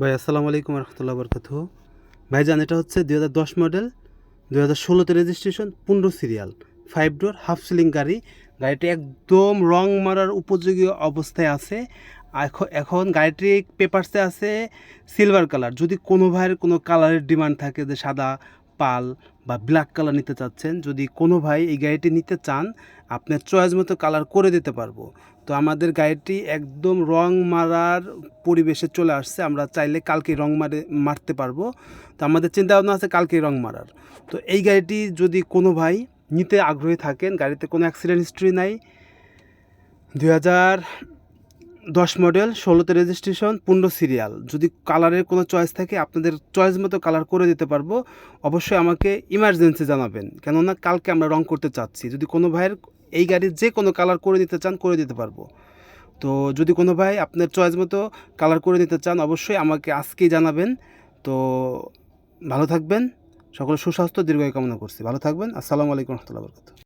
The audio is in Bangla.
ভাই, আসসালামু আলাইকুম রহমতুল্লাহ বরকাত ভাইজান, এটা হচ্ছে দু হাজার দশ মডেল দু হাজার ষোলোতে রেজিস্ট্রেশন পনেরো serial five door half ceiling গাড়ি। গাড়িটি একদম রং মারার উপযোগী অবস্থায় আছে। এখন এখন গাড়িটি পেপারসে আছে সিলভার কালার যদি কোনো ভাইয়ের কোনো কালারের ডিমান্ড থাকে যে সাদা পাল বা ব্ল্যাক কালার নিতে চাচ্ছেন, যদি কোনো ভাই এই গাড়িটি নিতে চান, আপনার চয়েস মতো কালার করে দিতে পারব। তো আমাদের গাড়িটি একদম রং মারার পরিবেশে চলে আসছে, আমরা চাইলে কালকে রং মারে, মারতে পারব। তো আমাদের চিন্তা ভাবনা আছে কালকে রং মারার। তো এই গাড়িটি যদি কোনো ভাই নিতে আগ্রহী থাকেন, গাড়িতে কোনো অ্যাক্সিডেন্ট হিস্ট্রি নাই, দুই হাজার দশ মডেল, ষোলোতে রেজিস্ট্রেশন পনেরো সিরিয়াল যদি কালারের কোনো চয়েস থাকে, আপনাদের চয়েস মতো কালার করে দিতে পারব। অবশ্যই আমাকে ইমার্জেন্সি জানাবেন। কেননা কালকে আমরা রং করতে চাচ্ছি। যদি কোনো ভাইয়ের এই গাড়ির যে কোনো কালার করে দিতে চান, করে দিতে পারব। তো যদি কোনো ভাই আপনার চয়েস মতো কালার করে দিতে চান, অবশ্যই আমাকে আজকেই জানাবেন। তো ভালো থাকবেন। সকল সুস্বাস্থ্য, দীর্ঘায়ু কামনা করছি। ভালো থাকবেন। আসসালামু আলাইকুম রহমতুল্লাহ বরকাত